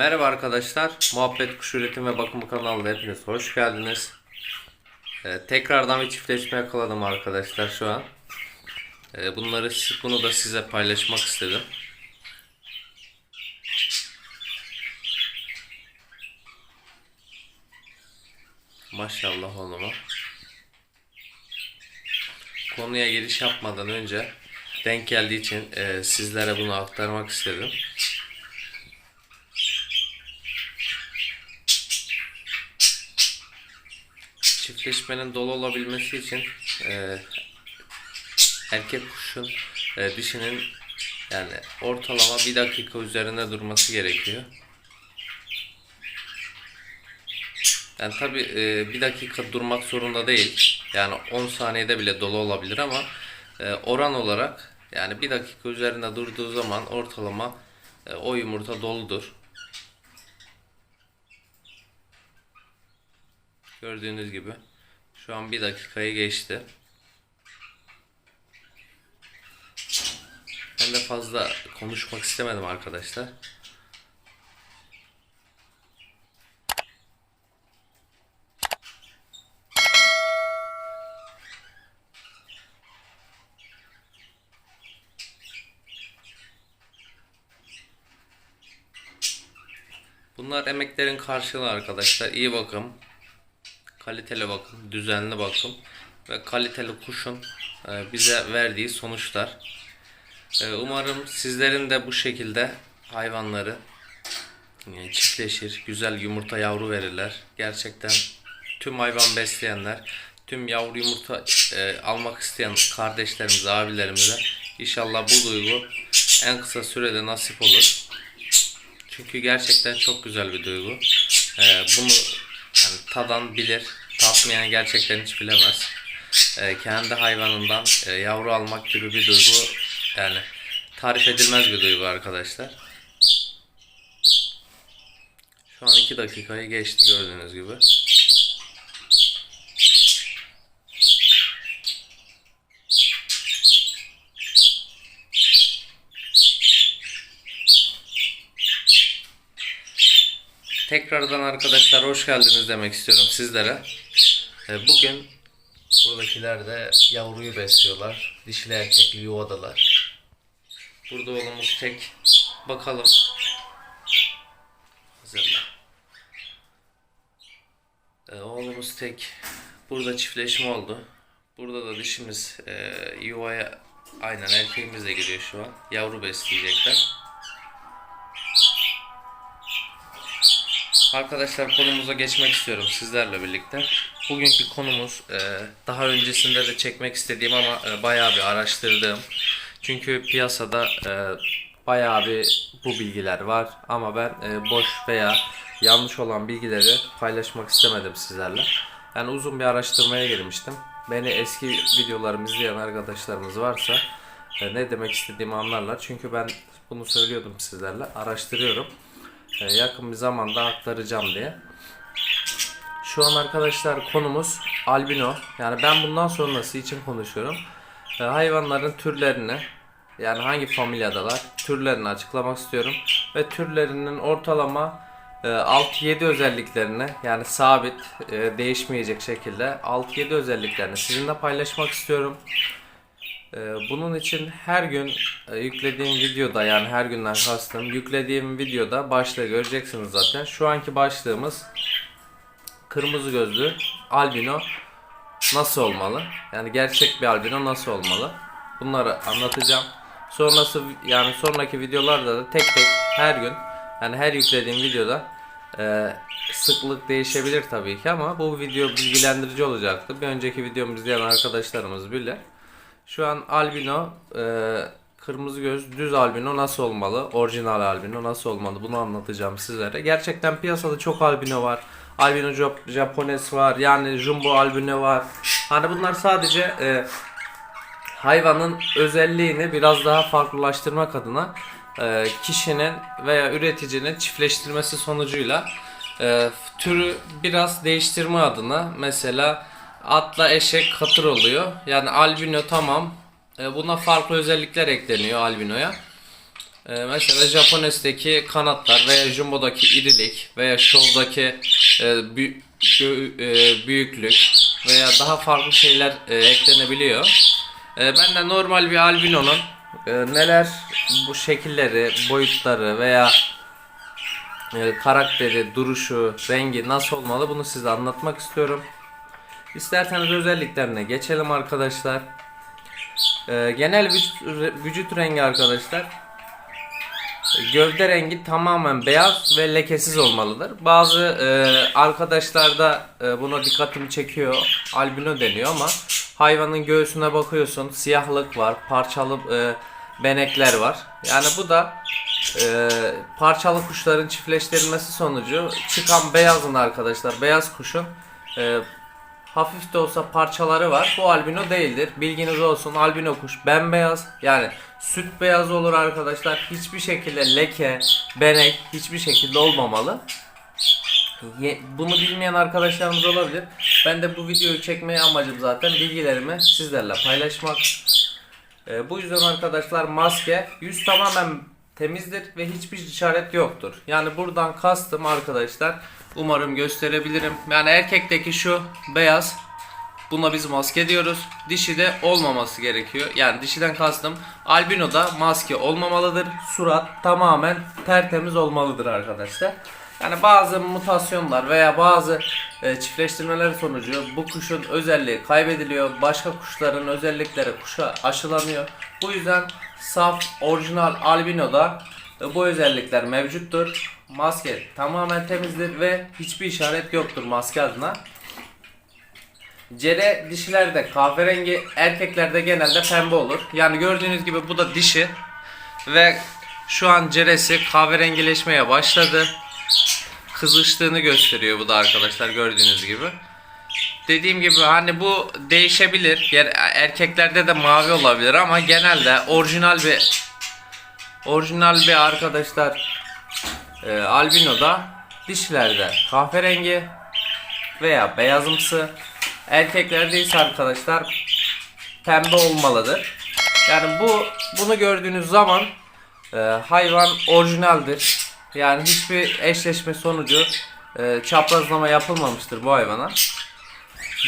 Merhaba arkadaşlar. Muhabbet Kuş Üretim ve Bakımı kanalına hepiniz hoş geldiniz. Ee, tekrardan bir çiftleşme yakaladım arkadaşlar şu an. Ee, bunları bunu da size paylaşmak istedim. Maşallah oğluma. Konuya giriş yapmadan önce denk geldiği için e, sizlere bunu aktarmak istedim. Çiftleşmenin dolu olabilmesi için e, erkek kuşun e, dişinin yani ortalama bir dakika üzerinde durması gerekiyor. Yani tabi bir dakika durmak zorunda değil. Yani 10 saniyede bile dolu olabilir ama e, oran olarak yani bir dakika üzerinde durduğu zaman ortalama e, o yumurta doludur. Gördüğünüz gibi şu an bir dakikayı geçti. Ben de fazla konuşmak istemedim arkadaşlar. Bunlar emeklerin karşılığı arkadaşlar. İyi bakım, kaliteli bakım, düzenli bakım ve kaliteli kuşun e, bize verdiği sonuçlar. E, Umarım sizlerin de bu şekilde hayvanları e, çiftleşir, güzel yumurta yavru verirler. Gerçekten tüm hayvan besleyenler, tüm yavru yumurta almak isteyen kardeşlerimize, abilerimize inşallah bu duygu en kısa sürede nasip olur. Çünkü gerçekten çok güzel bir duygu. Bunu tadan bilir, tatmayan gerçekten hiç bilemez. E, kendi hayvanından e, yavru almak gibi bir duygu yani tarif edilmez bir duygu arkadaşlar. Şu an 2 dakikayı geçti gördüğünüz gibi. Tekrardan arkadaşlar hoş geldiniz demek istiyorum sizlere. Ee, Bugün buradakiler de yavruyu besliyorlar. Dişili erkekli yuvadalar. Burada oğlumuz tek. Bakalım. Hazırla. Ee, Oğlumuz tek. Burada çiftleşme oldu. Burada da dişimiz e, yuvaya aynen erkeğimiz de giriyor şu an. Yavru besleyecekler. Arkadaşlar konumuza geçmek istiyorum sizlerle birlikte. Bugünkü konumuz e, daha öncesinde de çekmek istediğim ama e, bayağı bir araştırdığım. Çünkü piyasada e, bayağı bir bu bilgiler var ama ben boş veya yanlış olan bilgileri paylaşmak istemedim sizlerle. Yani uzun bir araştırmaya girmiştim. Beni eski videolarımı izleyen arkadaşlarımız varsa ne demek istediğimi anlarlar. Çünkü ben bunu söylüyordum sizlerle. Araştırıyorum. E, yakın bir zamanda aktaracağım diye. Şu an arkadaşlar konumuz albino. Yani ben bundan sonrası için konuşuyorum. E, hayvanların türlerini yani hangi familyadalar türlerini açıklamak istiyorum. Ve türlerinin ortalama e, 6-7 özelliklerini yani sabit e, değişmeyecek şekilde 6-7 özelliklerini sizinle paylaşmak istiyorum. Ee, Bunun için her gün e, yüklediğim videoda yani her günden kastım yüklediğim videoda başlığı göreceksiniz zaten. Şu anki başlığımız kırmızı gözlü albino nasıl olmalı? Yani gerçek bir albino nasıl olmalı? Bunları anlatacağım. Sonrası yani sonraki videolarda da tek tek her gün yani her yüklediğim videoda e, sıklık değişebilir tabii ki ama bu video bilgilendirici olacaktır. Bir önceki videomu izleyen arkadaşlarımız bilir. Şu an albino e, kırmızı göz düz albino nasıl olmalı? Orijinal albino nasıl olmalı? Bunu anlatacağım sizlere. Gerçekten piyasada çok albino var. Albino Jap- Japones var. Yani jumbo albino var. Hani bunlar sadece e, hayvanın özelliğini biraz daha farklılaştırmak adına e, kişinin veya üreticinin çiftleştirmesi sonucuyla e, türü biraz değiştirme adına mesela atla eşek katır oluyor. Yani albino tamam. E, buna farklı özellikler ekleniyor albinoya. Ee, mesela Japones'teki kanatlar veya Jumbo'daki irilik veya Show'daki e, bü- gö- e, büyüklük veya daha farklı şeyler e, eklenebiliyor. E, ben de normal bir albinonun e, neler bu şekilleri, boyutları veya e, karakteri, duruşu, rengi nasıl olmalı bunu size anlatmak istiyorum. İsterseniz özelliklerine geçelim arkadaşlar. E, genel vücut, vücut rengi arkadaşlar Gövde rengi tamamen beyaz ve lekesiz olmalıdır. Bazı e, arkadaşlarda e, buna dikkatimi çekiyor. Albino deniyor ama hayvanın göğsüne bakıyorsun siyahlık var, parçalı e, benekler var. Yani bu da e, parçalı kuşların çiftleştirilmesi sonucu çıkan beyazın arkadaşlar. Beyaz kuşun e, hafif de olsa parçaları var. Bu albino değildir. Bilginiz olsun. Albino kuş bembeyaz. Yani süt beyaz olur arkadaşlar. Hiçbir şekilde leke, benek hiçbir şekilde olmamalı. Bunu bilmeyen arkadaşlarımız olabilir. Ben de bu videoyu çekmeye amacım zaten bilgilerimi sizlerle paylaşmak. Ee, bu yüzden arkadaşlar maske yüz tamamen temizdir ve hiçbir işaret yoktur. Yani buradan kastım arkadaşlar umarım gösterebilirim. Yani erkekteki şu beyaz buna biz maske diyoruz. Dişi de olmaması gerekiyor. Yani dişiden kastım albinoda maske olmamalıdır. Surat tamamen tertemiz olmalıdır arkadaşlar. Yani bazı mutasyonlar veya bazı e, çiftleştirmeler sonucu bu kuşun özelliği kaybediliyor. Başka kuşların özellikleri kuşa aşılanıyor. Bu yüzden saf orijinal albinoda e, bu özellikler mevcuttur. Maske tamamen temizdir ve hiçbir işaret yoktur maske adına. Cere dişilerde kahverengi, erkeklerde genelde pembe olur. Yani gördüğünüz gibi bu da dişi ve şu an ceresi kahverengileşmeye başladı. Kızıştığını gösteriyor bu da arkadaşlar gördüğünüz gibi. Dediğim gibi hani bu değişebilir. Yer- Erkeklerde de mavi olabilir ama genelde orijinal bir orijinal bir arkadaşlar e, albinoda dişilerde kahverengi veya beyazımsı erkeklerde ise arkadaşlar pembe olmalıdır. Yani bu bunu gördüğünüz zaman e, hayvan orijinaldir. Yani hiçbir eşleşme sonucu e, çaprazlama yapılmamıştır bu hayvana.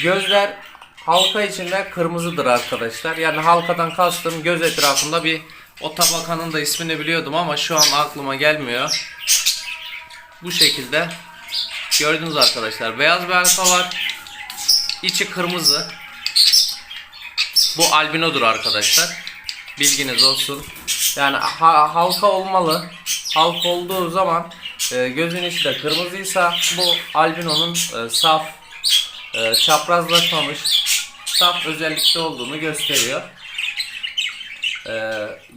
Gözler halka içinde kırmızıdır arkadaşlar. Yani halkadan kastım göz etrafında bir o tabakanın da ismini biliyordum ama şu an aklıma gelmiyor. Bu şekilde gördünüz arkadaşlar. Beyaz bir halka var. İçi kırmızı. Bu albinodur arkadaşlar. Bilginiz olsun. Yani ha- halka olmalı. Halka olduğu zaman e, gözün içi de kırmızıysa bu albinonun e, saf, e, çaprazlaşmamış, saf özellikte olduğunu gösteriyor. E,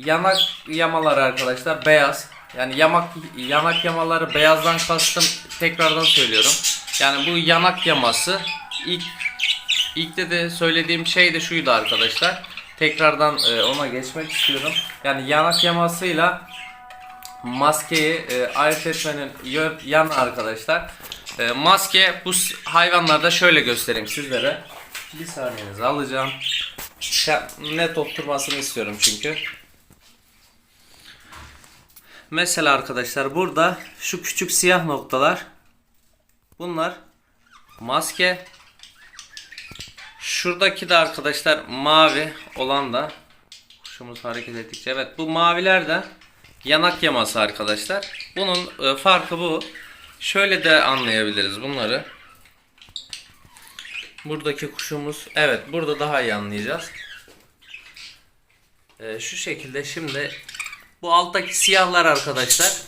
yanak yamaları arkadaşlar beyaz. Yani yamak yanak yamaları beyazdan kastım tekrardan söylüyorum. Yani bu yanak yaması ilk İlk de söylediğim şey de şuydu arkadaşlar. Tekrardan e, ona geçmek istiyorum. Yani yanak yamasıyla maskeyi e, ayırt etmenin yan arkadaşlar. E, maske bu hayvanlarda şöyle göstereyim sizlere. Bir saniyenizi alacağım. Net oturmasını istiyorum çünkü. Mesela arkadaşlar burada şu küçük siyah noktalar bunlar maske Şuradaki de arkadaşlar mavi olan da kuşumuz hareket ettikçe evet bu maviler de yanak yaması arkadaşlar. Bunun e, farkı bu. Şöyle de anlayabiliriz bunları. Buradaki kuşumuz evet burada daha iyi anlayacağız. E, şu şekilde şimdi bu alttaki siyahlar arkadaşlar.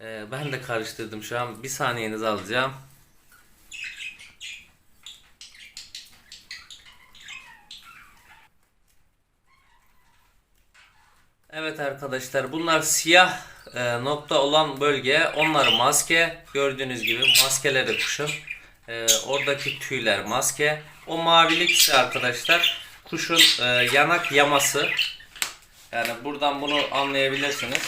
E, ben de karıştırdım şu an. Bir saniyenizi alacağım. Evet arkadaşlar bunlar siyah e, nokta olan bölge. Onlar maske. Gördüğünüz gibi maskeleri kuşun. E, oradaki tüyler maske. O mavilik ise arkadaşlar kuşun e, yanak yaması. Yani buradan bunu anlayabilirsiniz.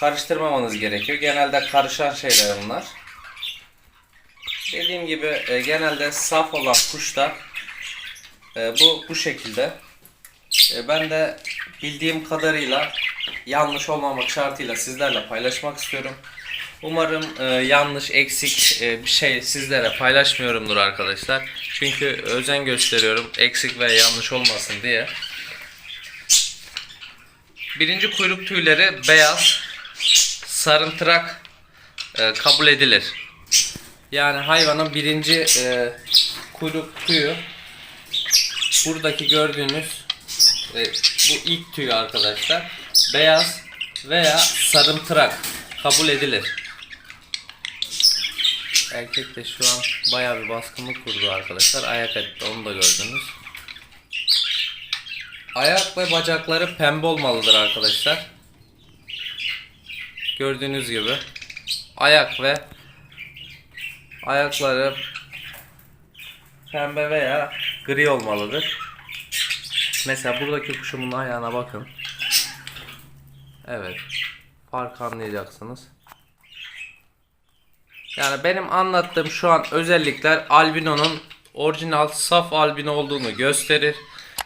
Karıştırmamanız gerekiyor. Genelde karışan şeyler bunlar. Dediğim gibi e, genelde saf olan kuşta e, bu bu şekilde. E, ben de bildiğim kadarıyla yanlış olmamak şartıyla sizlerle paylaşmak istiyorum. Umarım e, yanlış, eksik e, bir şey sizlere paylaşmıyorumdur arkadaşlar. Çünkü özen gösteriyorum eksik ve yanlış olmasın diye. Birinci kuyruk tüyleri beyaz, sarımtırak e, kabul edilir. Yani hayvanın birinci e, kuyruk tüyü buradaki gördüğünüz e, bu ilk tüy arkadaşlar beyaz veya sarımtırak kabul edilir. Erkek de şu an bayağı bir baskınlık kurdu arkadaşlar. Ayak etti onu da gördünüz. Ayak ve bacakları pembe olmalıdır arkadaşlar. Gördüğünüz gibi ayak ve ayakları pembe veya gri olmalıdır. Mesela buradaki kuşumun ayağına bakın. Evet. Fark anlayacaksınız. Yani benim anlattığım şu an özellikler albinonun orijinal saf albino olduğunu gösterir.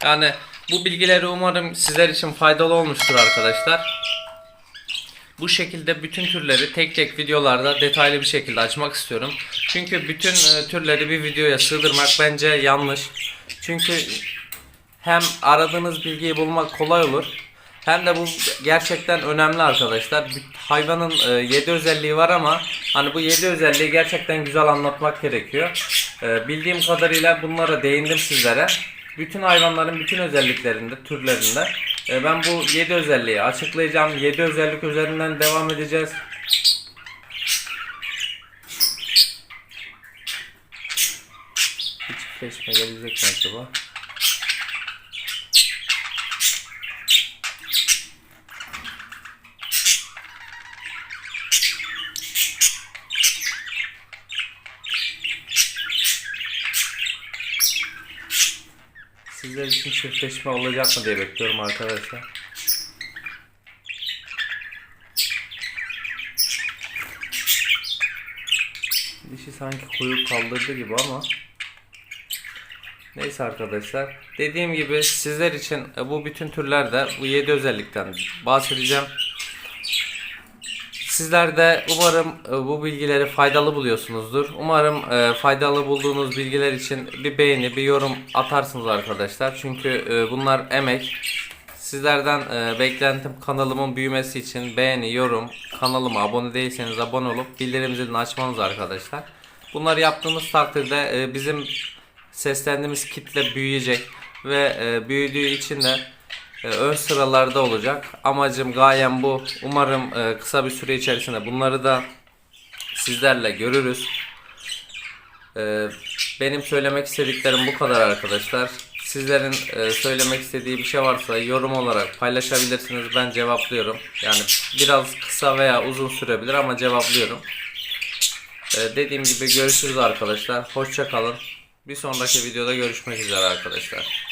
Yani bu bilgileri umarım sizler için faydalı olmuştur arkadaşlar. Bu şekilde bütün türleri tek tek videolarda detaylı bir şekilde açmak istiyorum. Çünkü bütün e, türleri bir videoya sığdırmak bence yanlış. Çünkü hem aradığınız bilgiyi bulmak kolay olur. Hem de bu gerçekten önemli arkadaşlar. Hayvanın 7 özelliği var ama hani bu 7 özelliği gerçekten güzel anlatmak gerekiyor. E, bildiğim kadarıyla bunlara değindim sizlere. Bütün hayvanların bütün özelliklerinde, türlerinde e, ben bu 7 özelliği açıklayacağım. 7 özellik üzerinden devam edeceğiz. Bir çiftleşme gelecek mi acaba? Sizler için çiftleşme olacak mı diye bekliyorum arkadaşlar. Dişi sanki kuyruk kaldırdı gibi ama Neyse arkadaşlar. Dediğim gibi sizler için e, bu bütün türlerde bu 7 özellikten bahsedeceğim. Sizler de umarım e, bu bilgileri faydalı buluyorsunuzdur. Umarım e, faydalı bulduğunuz bilgiler için bir beğeni, bir yorum atarsınız arkadaşlar. Çünkü e, bunlar emek. Sizlerden beklentim kanalımın büyümesi için beğeni, yorum, kanalıma abone değilseniz abone olup bildirim zilini açmanız arkadaşlar. Bunları yaptığımız takdirde bizim seslendiğimiz kitle büyüyecek ve büyüdüğü için de e, ön sıralarda olacak. Amacım, gayem bu. Umarım e, kısa bir süre içerisinde bunları da sizlerle görürüz. E, benim söylemek istediklerim bu kadar arkadaşlar. Sizlerin e, söylemek istediği bir şey varsa yorum olarak paylaşabilirsiniz. Ben cevaplıyorum. Yani biraz kısa veya uzun sürebilir ama cevaplıyorum. E, dediğim gibi görüşürüz arkadaşlar. Hoşça kalın. Bir sonraki videoda görüşmek üzere arkadaşlar.